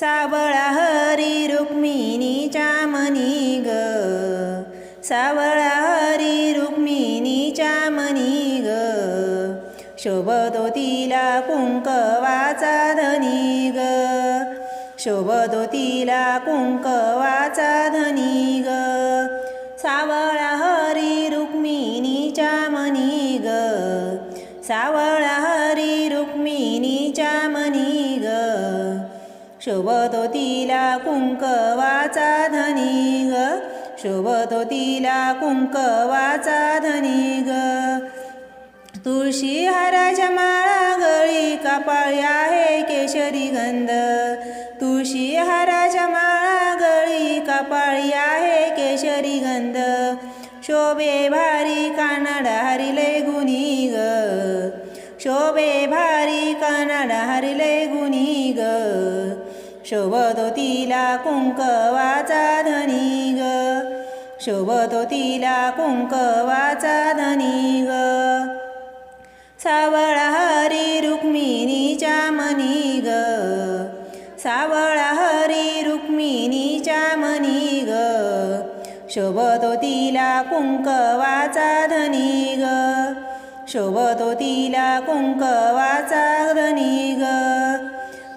सावळा हरी रुक्मिणीच्या मनी ग. सावळा हरी रुक्मिणीच्या मनी ग. शोभतो तिला कुंकवाचा धनी ग. शोभतो तिला कुंकवाचा धनी शोभतो तिला कुंकवाचा धनी ग. शोभतो तिला कुंकवाचा धनी ग. तुळशी हाराच्या माळा गळी कपाळी आहे केशरी गंध. तुळशी हाराच्या माळा गळी कपाळी आहे केशरी गंध. शोभे भारी कानाडा हरिले गुणी ग. शोभे भारी कानाडा हरिले गुणी ग. शोभतो तिला कुंकवाचा धनी ग. शोभतो तिला कुंकवाचा धनी ग. सावळा हरी रुक्मिणीच्या मनी ग. सावळा हरी रुक्मिणीच्या मनी ग. शोभतो तिला कुंकवाचा धनी ग. शोभतो तिला कुंकवाचा धनी ग.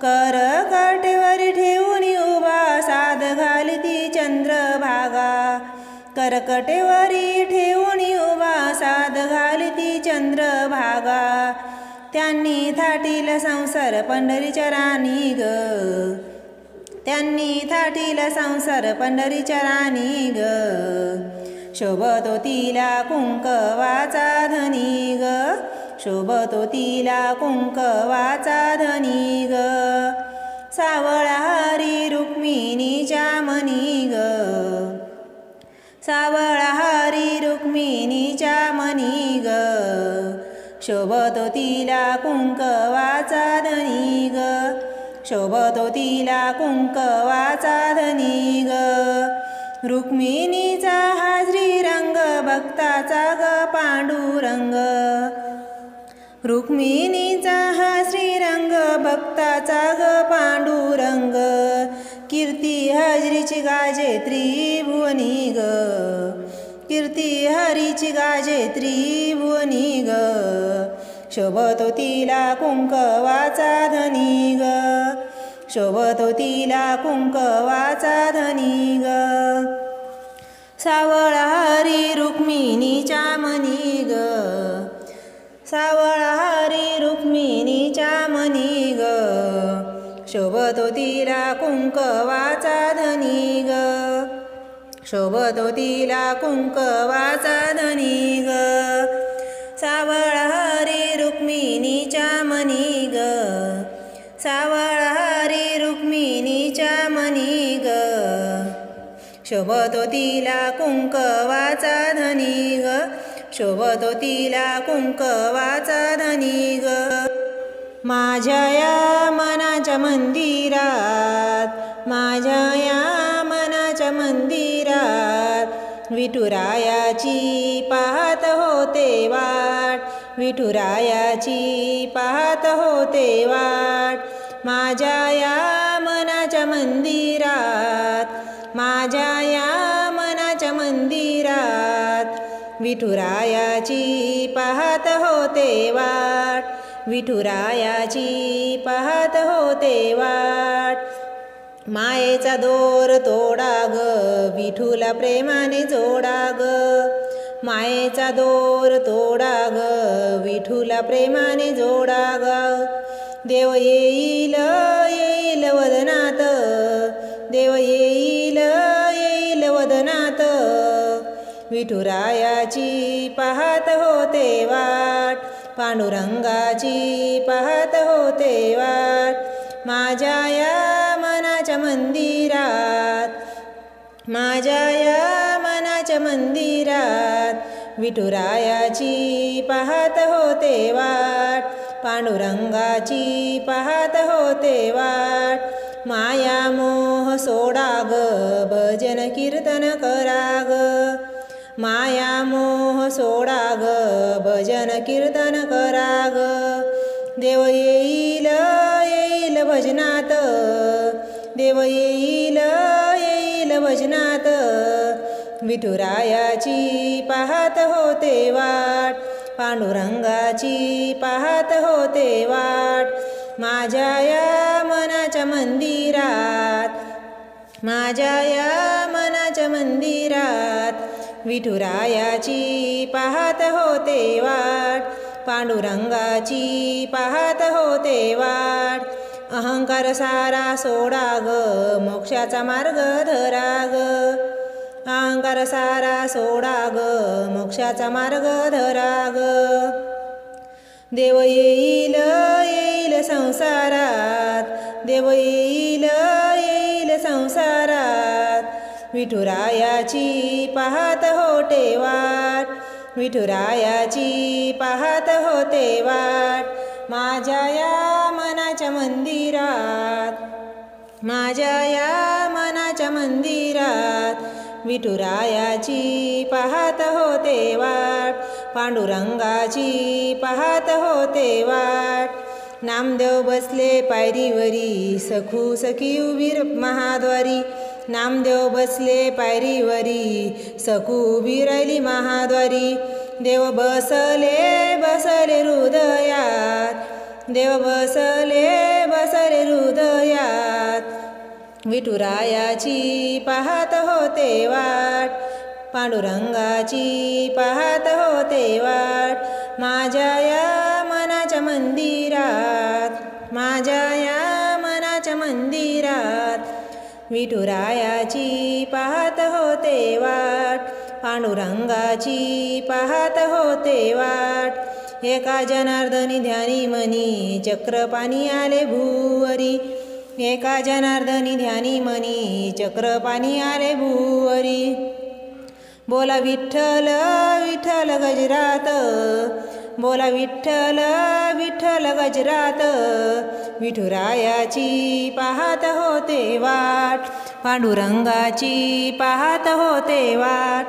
कर काटे चंद्रभागा. करकटेवरी ठेवून उभा साध घालती चंद्रभागा. त्यांनी थाटील संसार पंढरीच्या राणी ग. त्यांनी थाटील संसार पंढरीच्या राणी ग. शोभतो तिला कुंकवाचा धनी ग. शोभतो तिला कुंकवाचा धनी ग. सावळा हरी रुक्मिणीच्या मनी ग. सावळा हरी रुक्मिणीच्या मनी ग. शोभतो तिला कुंकवाचा धनी ग. शोभतो तिला कुंकवाचा धनी ग. रुक्मिणीचा हा श्रीरंग भक्ताचा ग पांडुरंग. रुक्मिणीचा हा श्रीरंग भक्ताचा ग पांडुरंग. कीर्ती हजरीची गाजे त्रिभुवनी ग. कीर्ती हरीची गाजे त्रिभुवनी ग. शोभतो तिला कुंकवाचा धनी ग. शोभतो तिला कुंकवाचा धनी ग. सावळा हरी रुक्मिणीच्या मनी ग. सावळा रुक्मिणीच्या मनी ग. शोभतो तिला कुंकवाचा धनी ग. शोभतो तिला कुंकवाचा धनी ग. सावळा रुक्मिणीच्या मनी ग. सावळा रुक्मिणीच्या मनी ग. शोभतो तिला कुंकवाचा धनी ग. शोभतो तिला कुंकवाचा धनी ग. माझ्या या मनाच्या मंदिरात माझ्या या मनाच्या मंदिरात विठुरायाची पाहत होते वाट विठुरायाची पाहत होते वाट. माझ्या या मनाच्या मंदिरात माझ्या विठुरायाची पाहत होते वाट. विठुरायाची पाहत होते वाट. मायेचा दोर तोडा ग विठूला प्रेमाने जोडा ग मायेचा दोर तोडा ग विठूला प्रेमाने जोडा ग देव येईल येईल वदनात. देव येईल येईल विठुरायाची पाहत होते वाट पांडुरंगाची पाहत होते वाट माझ्या या मनाच्या मंदिरात माझ्या या मनाच्या मंदिरात विठुरायाची पाहत होते वाट पांडुरंगाची पाहत होते वाट माया मोह सोडा ग भजन कीर्तन करा ग माया मोह सोडा ग भजन कीर्तन करा ग देव येईल येईल भजनात. देव येईल येईल भजनात. विठुरायाची पाहत होते वाट पांडुरंगाची पाहत होते वाट. माझ्या या मनाच्या मंदिरात माझ्या या मनाच्या मंदिरात विठुरायाची पाहत होते वाट पांडुरंगाची पाहत होते वाट. अहंकार सारा सोडा ग मोक्षाचा मार्ग धरा ग. अहंकार सारा सोडा ग मोक्षाचा मार्ग धरा ग. देव येईल येईल संसारात देव येईल येईल संसारात. विठुरायाची पाहत होते वाट. विठुरायाची पाहत होते वाट. माझ्या या मनाच्या मंदिरात. माझ्या या मनाच्या मंदिरात. विठुरायाची पाहत होते वाट. पांडुरंगाची पाहत होते वाट. नामदेव बसले पायरीवरी सखू सखी उभी महाद्वारी. नामदेव बसले पायरीवरी सकू उभी राहिली महाद्वारी. देव बसले बसले हृदयात. देव बसले बसले हृदयात. विठुरायाची पाहत होते वाट. पांडुरंगाची पाहत होते वाट. माझ्या या मनाच्या मंदिरात माझ्या या मनाच्या मंदिरात. विठुरायाची पाहत होते वाट पांडुरंगाची पाहत होते वाट. एका जनार्दनी ध्यानी मनी चक्रपाणी आले भूवरी. एका जनार्दनी ध्यानी मनी चक्रपाणी आले भूवरी. बोला विठ्ठल विठ्ठल गजरात बोला विठ्ठल विठ्ठल गजरात. विठुरायाची पाहत होते वाट पांडुरंगाची पाहत होते वाट.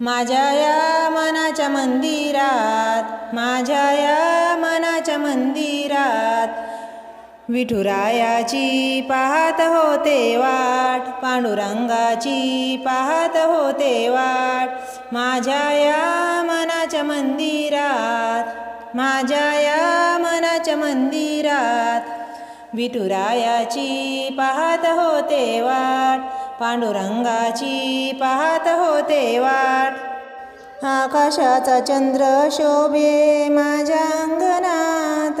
माझ्या या मनाच्या मंदिरात माझ्या या मनाच्या मंदिरात विठुरायाची पाहत होते वाट पांडुरंगाची पाहत होते वाट. माझ्या या मनाच्या मंदिरात माझ्या या मनाच्या मंदिरात विठुरायाची पाहत होते वाट पांडुरंगाची पाहत होते वाट. आकाशाचा चंद्र शोभे माझ्या अंगणात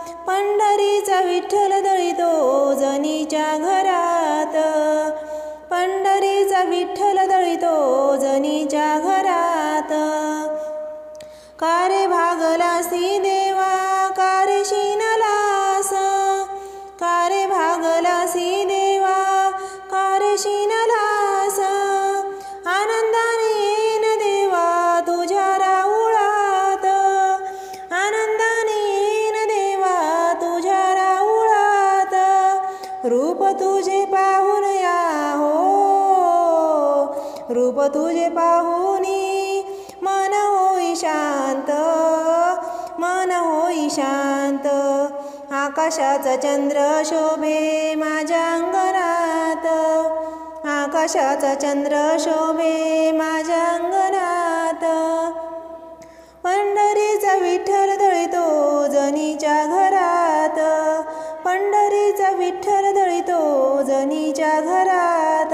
पंढरीचा विठ्ठल दळितो जनीच्या घरात. पंढरीचा विठ्ठल दळितो जनीच्या घरात. कारे भागलासी देव तुझे पाहुनी मन होई शांत मन होई शांत. आकाशाचा चंद्र शोभे माझ्या अंगणात. आकाशाचा चंद्र शोभे माझ्या अंगणात. पंढरीचा विठ्ठल दळितो जनीच्या घरात. पंढरीचा विठ्ठल दळितो जनीच्या घरात.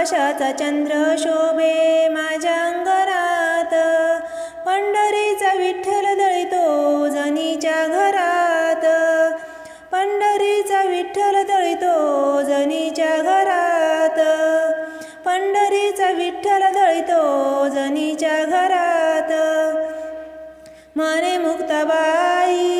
आकाशाचा चंद्र शोभे माझ्या अंगरात. पंढरीचा विठ्ठल दळितो जनीच्या घरात. पंढरीचा विठ्ठल दळितो जनीच्या घरात. पंढरीचा विठ्ठल दळितो जनीच्या घरात. मने मुक्ताबाई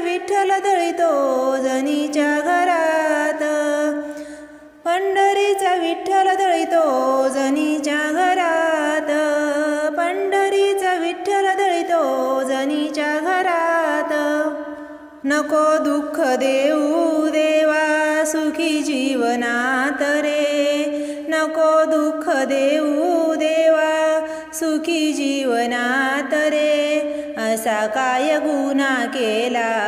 विठ्ठल दळितो जनीच्या घरात. पंढरीचा विठ्ठल दळितो जनीच्या घरात. पंढरीचा विठ्ठल दळितो जनीच्या घरात. नको दुःख देऊ देवा सुखी जीवनात रे. नको दुःख देऊ देवा सुखी जीवनात रे. असा काय गुन्हा केला?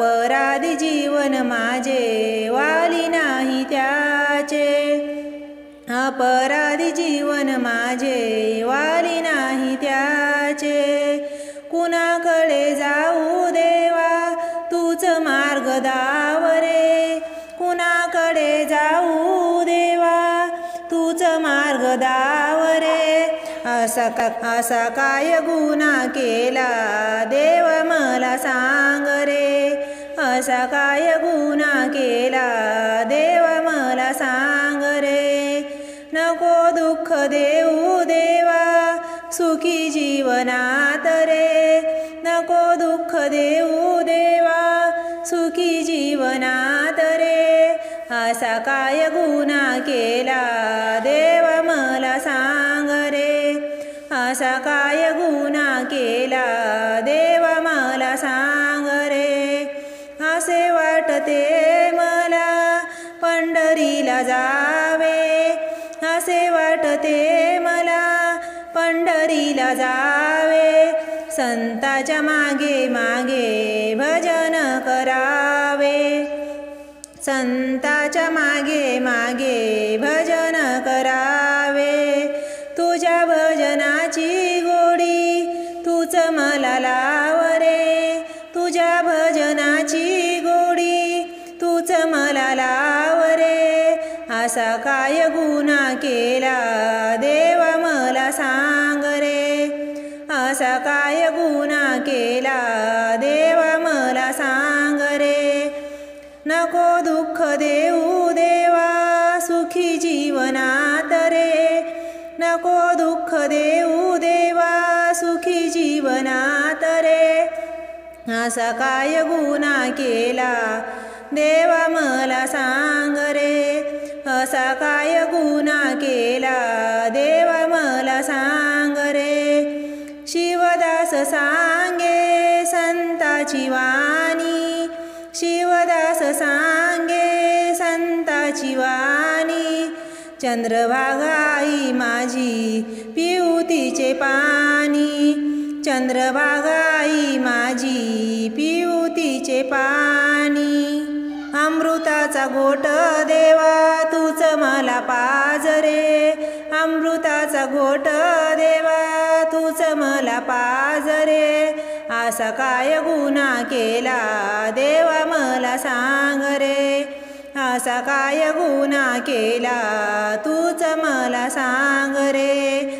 अपराध जीवन माझे वाली नाही त्याचे. अपराधी जीवन माझे वाली नाही त्याचे. कुणाकडे जाऊ देवा तूच मार्ग दावरे. कुणाकडे जाऊ देवा तूच मार्ग दावरे. असा का असा काय गुन्हा केला देव मला सांग सुखी जीवनात रे नको दुःख देऊ देवा सुखी जीवनात रे असा काय गुन्हा केला? पंढरीला जावे. संताच्या मागे मागे भजन करावे. संताच्या मागे मागे भजन करावे. तुझ्या भजनाची गोडी तूच मला लाव रे तुझ्या भजनाची गोडी तूच मला लाव रे असा काय गुन्हा केला? असा काय गुना केला. देवा मला सांग रे असा काय गुना केला. देवा मला सांग रे शिवदास सांगे संताची वाणी. शिवदास सांगे संताची वाणी. चंद्रभागाई माझी पिऊ तिचे पाणी. चंद्रभागाई माझी पिऊतीचे पाणी. अमृताचा गोट देवा तूच मला पाजरे अमृताचा गोट देवा तूच मला पाजरे असा काय गुन्हा केला देवा मला सांग रे. असा काय गुन्हा केला तूच मला सांग रे.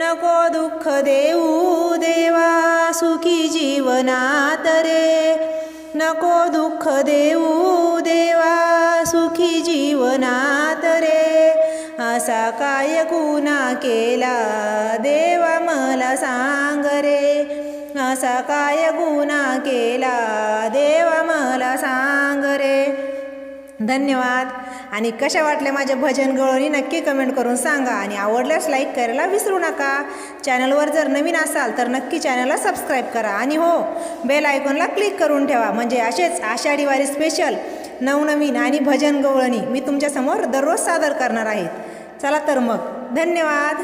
नको दुःख देऊ देवा सुखी जीवनात रे नको दुःख देऊ देवा सुखी जीवनात रे असा काय कुणा केला देवा मला सांग रे असा काय गुन्हा केला देवा मला सांग रे धन्यवाद आणि कशा वाटल्या माझ्या भजन गवळणी नक्की कमेंट करून सांगा. आणि आवडल्यास लाईक करायला विसरू नका. चॅनलवर जर नवीन असाल तर नक्की चॅनलला सबस्क्राईब करा. आणि हो बेल आयकॉनला क्लिक करून ठेवा. म्हणजे असेच आषाढी वारी स्पेशल नवनवीन आणि भजन गवळणी मी तुमच्यासमोर दररोज सादर करणार आहे. चला तर मग. धन्यवाद.